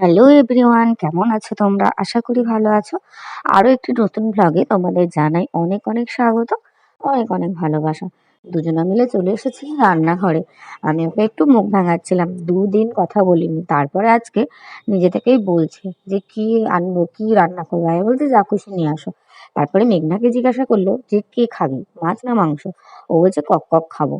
Hello everyone, কেমন আছো তোমরা? আশা করি ভালো আছো। আরও একটি নতুন ব্লগে তোমাদের জানাই অনেক অনেক স্বাগত, অনেক অনেক ভালোবাসা। দুজনে মিলে চলে এসেছি রান্নাঘরে। আমি ওকে একটু মুখ ভাঙাচ্ছিলাম, দুদিন কথা বলিনি। তারপরে আজকে নিজে থেকেই বলছে যে, কি আনব, কি রান্না করব? আমি বলছে, যা খুশি নিয়ে আসো। তারপরে মেঘনাকে জিজ্ঞাসা করল যে, কে খাবি, মাছ না মাংস? ও বলছে, কক কক খাব।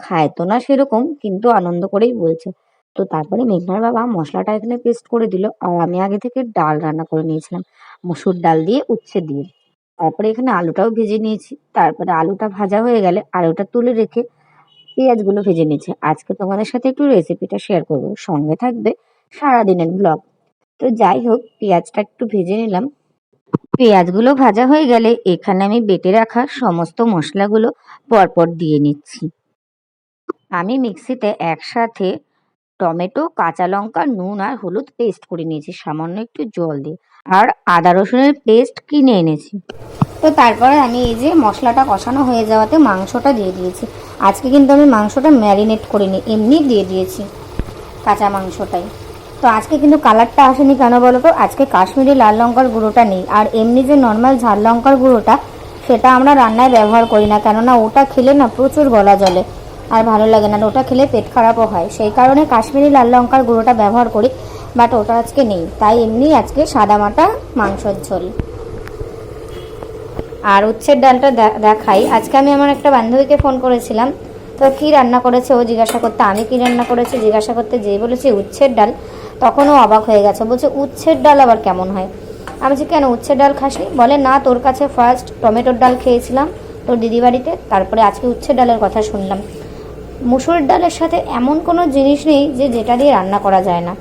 খায় তো না সেরকম, কিন্তু আনন্দ করেই বলছে। তো তারপরে মেঘনার বাবা মশলাটা এখানে পেস্ট করে দিল আর আমি আগে থেকে ডাল রান্না করে নিয়েছিলাম। মসুর ডাল দিয়ে উচ্ছে দিয়ে। তারপরে এখানে আলুটাও ভেজে নিয়েছি। তারপরে আলুটা ভাজা হয়ে গেলে আলুটা তুলে রেখে পেঁয়াজগুলো ভেজে নিয়েছি। আজকে তোমাদের সাথে একটু রেসিপিটা শেয়ার করব। সঙ্গে থাকবে সারাদিনের ব্লগ তো যাই হোক, পেঁয়াজটা একটু ভেজে নিলাম। পেঁয়াজগুলো ভাজা হয়ে গেলে এখানে আমি বেটে রাখা সমস্ত মশলাগুলো পরপর দিয়ে নিচ্ছি। আমি মিক্সিতে একসাথে টমেটো, কাঁচা লঙ্কা, নুন আর হলুদ পেস্ট করে নিয়েছি। সামান্য একটু জল দিয়ে। আর আদা রসুনের পেস্ট কিনে এনেছি। তো তারপরে আমি এই যে মশলাটা কষানো হয়ে যাওয়াতে মাংসটা দিয়ে দিয়েছি। আজকে কিন্তু আমি মাংসটা ম্যারিনেট করিনি এমনি দিয়ে দিয়েছি কাঁচা মাংসটাই। তো আজকে কিন্তু কালারটা আসেনি কেন বলো তো আজকে কাশ্মীরি লাল লঙ্কার গুঁড়োটা নেই। আর এমনি যে নর্মাল ঝাল লঙ্কার গুঁড়োটা, সেটা আমরা রান্নায় ব্যবহার করি না। কেননা ওটা খেলে না প্রচুর গলা জ্বলে। আর ভালো লাগে না। ওটা খেলে পেট খারাপও হয়। সেই কারণে কাশ্মীরি লাল লঙ্কার গুঁড়োটা ব্যবহার করি, বাট ওটা আজকে নেই। তাই এমনি আজকে সাদা মাটা, মাংসর ঝোল। আর উচ্ছের ডালটা দেখাই। আজকে আমি আমার একটা বান্ধবীকে ফোন করেছিলাম। তো কী রান্না করেছে ও জিজ্ঞাসা করতে, আমি কি রান্না করেছি জিজ্ঞাসা করতে যেই বলেছি উচ্ছের ডাল। তখন ও অবাক হয়ে গেছে। বলছে, উচ্ছের ডাল আবার কেমন হয়? আমি বলছি, কেন উচ্ছের ডাল খাসনি? বলে, না, তোর কাছে ফার্স্ট টমেটোর ডাল খেয়েছিলাম তোর দিদি বাড়িতে। তারপরে আজকে উচ্ছের ডালের কথা শুনলাম। মুসুর ডালের সাথে এমন কোনো জিনিস নেই যে যেটা দিয়ে রান্না করা যায় না।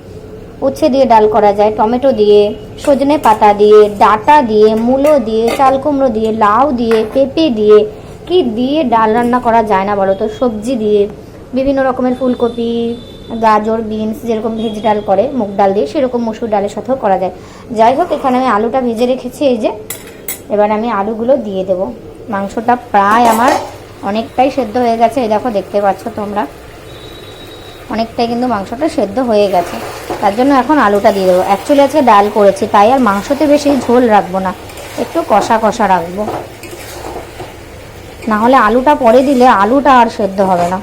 উচ্ছে দিয়ে ডাল করা যায়, টমেটো দিয়ে, সজনে পাতা দিয়ে, ডাঁটা দিয়ে, মূলো দিয়ে, চাল কুমড়ো দিয়ে, লাউ দিয়ে, পেঁপে দিয়ে, কি দিয়ে ডাল রান্না করা যায় না বলো তো? সবজি দিয়ে, বিভিন্ন রকমের ফুলকপি, গাজর, বিনস যেরকম ভেজ ডাল করে, মুগ ডাল দিয়ে সেরকম মসুর ডালের সাথেও করা যায়। যাই হোক, এখানে আমি আলুটা ভেজে রেখেছি, এই যে। এবার আমি আলুগুলো দিয়ে দেবো। মাংসটা প্রায় আমার অনেকটাই সেদ্ধ হয়ে গেছে। এই দেখো, দেখতে পাচ্ছ তোমরা? অনেকটাই কিন্তু মাংসটা সেদ্ধ হয়ে গেছে। তার জন্য এখন আলুটা দিয়ে দেবো। অ্যাকচুয়ালি আজকে ডাল করেছি, তাই আর মাংসতে বেশি ঝোল রাখব না। একটু কষা কষা রাখব। না হলে আলুটা পরে দিলে আলুটা আর সেদ্ধ হবে না।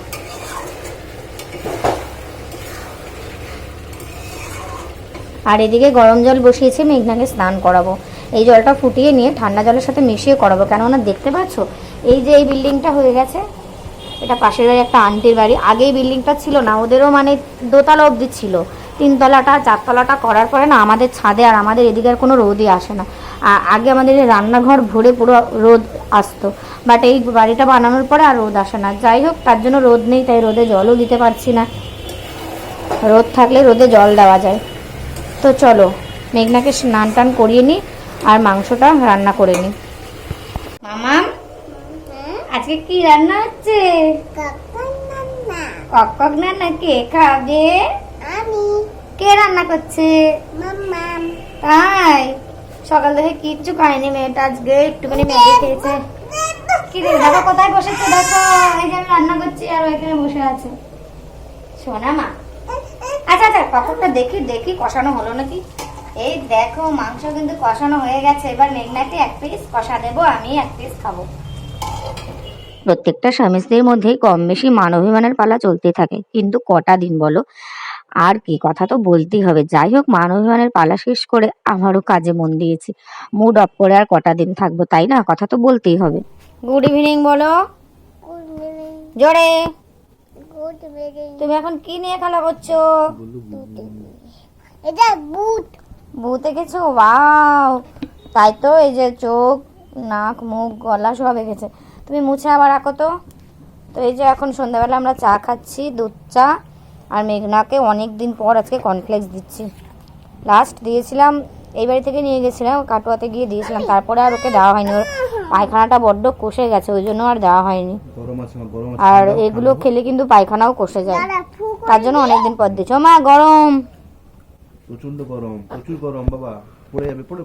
আর এদিকে গরম জল বসিয়েছি মেঘনাকে স্নান করাবো। এই জলটা ফুটিয়ে নিয়ে ঠান্ডা জলের সাথে মিশিয়ে করাবো। কেননা দেখতে পাচ্ছ এই যে এই বিল্ডিংটা হয়ে গেছে, এটা পাশের বাড়ি একটা আন্টির বাড়ি। আগে এই বিল্ডিংটা ছিল না, ওদেরও মানে দোতলা অবধি ছিল। তিনতলাটা, চারতলাটা করার পরে না আমাদের ছাদে আর আমাদের এদিকে আর কোনো রোদই আসে না। আগে আমাদের রান্নাঘর ভরে পুরো রোদ আসতো বাট এই বাড়িটা বানানোর পরে আর রোদ আসে না। যাই হোক, তার জন্য রোদ নেই, তাই রোদে জলও দিতে পারছি না। রোদ থাকলে রোদে জল দেওয়া যায়। তো চলো, মেঘনাকে স্নান টান করিয়ে নিই, আর মাংসটা রান্না করে নিই। আজকে কি রান্না হচ্ছে? কক রান্না কে খাবে? আমি। কে রান্না করছে? মাম্মাম তাই? সকাল থেকে কিচ্ছু খায়নি মেয়েটা আজকে একটুখানি ম্যাগি খেয়েছে। কি রে দেখো কোথায় বসেছে দেখো। এই যে আমি রান্না করছি আর ওইখানে বসে আছে। শোনা মা। আচ্ছা আচ্ছা কখনটা দেখি দেখি কষানো হলো নাকি? এই দেখো মাংস কিন্তু কষানো হয়ে গেছে। এবার মেঘনাকে এক পিস কষা দেবো আমি এক পিস খাব। প্রত্যেকটা স্বামী স্ত্রীর মধ্যেই কম বেশি মান অভিমানের পালা চলতেই থাকে। কিন্তু কটা দিন বলো? আর কি কথা তো বলতেই হবে। যাই হোক মান অভিমানের পালা শেষ করে আমারও কাজে মন দিয়েছি। মুড অফ করে আর কটা দিন থাকব তাই না? কথা তো বলতেই হবে। গুড ইভিনিং বলো। জোরে। তুমি এখন কি নিয়ে খেলা করছ? এটা বুট। ভূত এঁকেছো? ওয়াও। তাই তো এই যে চোখ নাক মুখ গলা সব এঁকেছে। তুমি মুছে আবার রাখো তো। তো এই যে এখন সন্ধ্যাবেলা আমরা চা খাচ্ছি দুধ চা আর মেঘনাকে অনেক দিন পর আজকে কর্নফ্লেক্স দিচ্ছি। লাস্ট দিয়েছিলাম এই বাড়ি থেকে নিয়ে গেছিলাম কাটোয়াতে গিয়ে দিয়েছিলাম তারপরে আর ওকে দেওয়া হয়নি। ওর পায়খানাটা বড্ড কষে গেছে ওই জন্য আর দেওয়া হয়নি। গরম আছে না গরম আছে আর এগুলো খেলে কিন্তু পায়খানাও কষে যায়। তার জন্য অনেকদিন পর দিচ্ছি। ও মা গরম! প্রচণ্ড গরম প্রচুর গরম বাবা। পড়ে যাবে পড়ে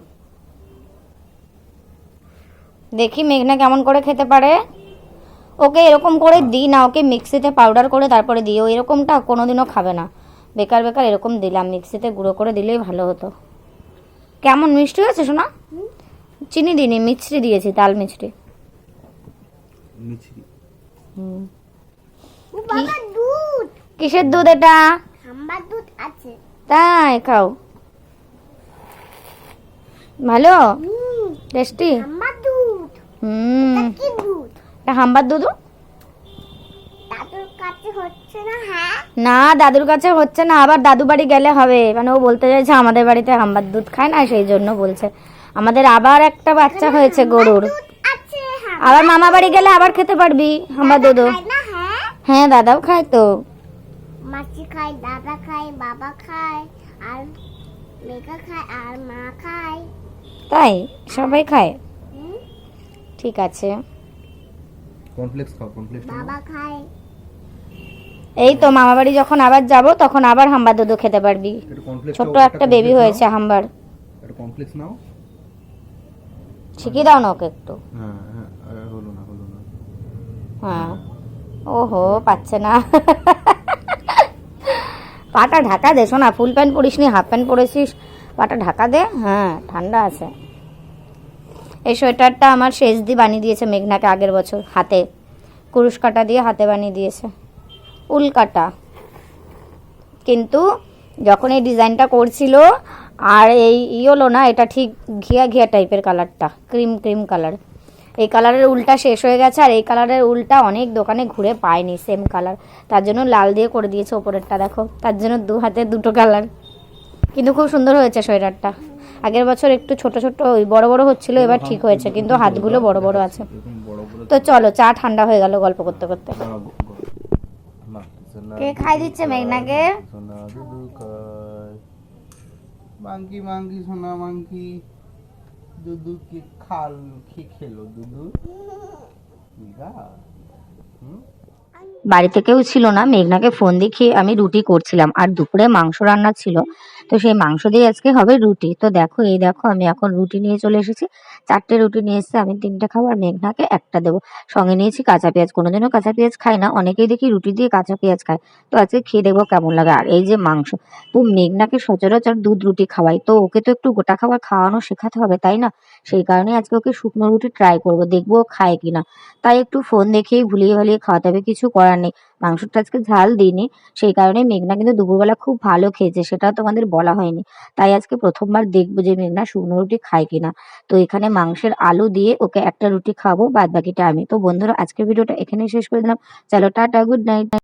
দেখি মেঘনা কেমন করে খেতে পারে। ওকে এরকম করে দিই না ওকে মিক্সিতে পাউডার করে তারপরে দিই। ও এরকমটা কোনোদিনও খাবে না। বেকার বেকার এরকম দিলাম। মিক্সিতে গুঁড়ো করে দিলেই ভালো হতো। কেমন মিষ্টি হয়েছে শোনা চিনি দিইনি মিছরি দিয়েছি তাল মিছরি। মিছরি। হুম। ও বাবা দুধ। কিসের দুধ এটা? দুধ আছে। তাই খাও। ভালো? টেস্টি? হুম। তা কি দুধ? এটা হাম্বার দুধ দাদুর কাছে হচ্ছে না হ্যাঁ? না দাদুর কাছে হচ্ছে না আবার দাদু বাড়ি গেলে হবে। মানে ও বলতে চাইছে আমাদের বাড়িতে হাম্বার দুধ খায় না সেই জন্য বলছে। আমাদের আবার একটা বাচ্চা হয়েছে গরুর। হ্যাঁ। আবার মামা বাড়ি গেলে আবার খেতে পারবি হাম্বার দুধ হ্যাঁ? হ্যাঁ দাদাও খায় তো। মাছি খায় দাদা খায় বাবা খায় আর খায় আর মা খায়। তাই? সবাই খায়? ঠিক আছে। কর্নফ্লেক্স খাও কর্নফ্লেক্স বাবা খায়। এই তো মামা বাড়ি যখন আবার যাব তখন আবার হাম্বার দুধও খেতে পারবি। ছোট্ট একটা বেবি হয়েছে হাম্বার। একটা কর্নফ্লেক্স নাও। শিখিয়ে দাও না ওকে একটু। হ্যাঁ হ্যাঁ আরে হলো না হলো না। হ্যাঁ। ওহো পাচ্ছে না। পাটা ঢাকা দে শোনা ফুল প্যান্ট পরিস নি হাফ প্যান্ট পরেছিস। পাটা ঢাকা দে। হ্যাঁ ঠান্ডা আছে। এই সোয়েটারটা আমার শেষ দি বানিয়ে দিয়েছে মেঘনাকে আগের বছর, হাতে। কুরুশ কাটা দিয়ে হাতে বানিয়ে দিয়েছে। উল কাটা কিন্তু যখন এই ডিজাইনটা করছিল, আর এই ই হলো না, এটা ঠিক ঘিয়া ঘিয়া টাইপের কালারটা, ক্রিম ক্রিম কালার। এই কালারের উলটা শেষ হয়ে গেছে, আর এই কালারের উলটা অনেক দোকানে ঘুরে পায়নি, সেম কালার। তার জন্য লাল দিয়ে করে দিয়েছে ওপরেরটা, দেখো। তার জন্য দু হাতে দুটো কালার। কিন্তু খুব সুন্দর হয়েছে সোয়েটারটা। আগের বছর একটু ছোট ছোট ওই বড় বড় হচ্ছিল এবার ঠিক হয়েছে কিন্তু হাতগুলো বড় বড় আছে। তো চলো চা ঠান্ডা হয়ে গেল গল্প করতে করতে। কে খাই দিচ্ছে মেঘনাকে? সোনা দুধু খায় মাংকি মাংকি সোনা মাংকি। দুধু কি খাল কি খেলো দুধু মিগা হুম? বাড়িতে কেউ ছিল না। মেঘনাকে ফোন দেখিয়ে আমি রুটি করছিলাম। আর দুপুরে মাংস রান্না ছিল। তো সেই মাংস দিয়ে আজকে হবে রুটি। তো দেখো, এই দেখো, আমি এখন রুটি নিয়ে চলে এসেছি। চারটে রুটি নিয়ে এসেছি, আমি তিনটে খাব আর মেঘনাকে একটা দেবো। সঙ্গে নিয়েছি কাঁচা পেঁয়াজ। কোনোদিনও কাঁচা পেঁয়াজ খাই না। অনেকেই দেখি রুটি দিয়ে কাঁচা পেঁয়াজ খায়। তো আজকে খেয়ে দেখব কেমন লাগে। আর এই যে মাংস, তো মেঘনাকে সচরাচর দুধ রুটি খাওয়াই। তো ওকে তো একটু গোটা খাবার খাওয়ানো শেখাতে হবে, তাই না? সেই কারণে আজকে ওকে শুকনো রুটি ট্রাই করব। দেখব খায় কিনা। তাই একটু ফোন দেখেই ভুলিয়ে ভালিয়ে খাওয়াতে হবে। কিছু করার নেই। মাংসটা আজকে ঝাল দিইনি, সেই কারণে মেঘনা কিন্তু দুপুরবেলা খুব ভালো খেয়েছে সেটা তোমাদের বলা হয়নি। তাই আজকে প্রথমবার দেখব যে মেঘনা শুকনো রুটি খায় কিনা। তো এখানে মাংসের আলু দিয়ে ওকে একটা রুটি খাব বাদ বাকিটা আমি। তো বন্ধুরা, আজকের ভিডিওটা এখানেই শেষ করে দিলাম। চলো, টাটা, গুড নাইট।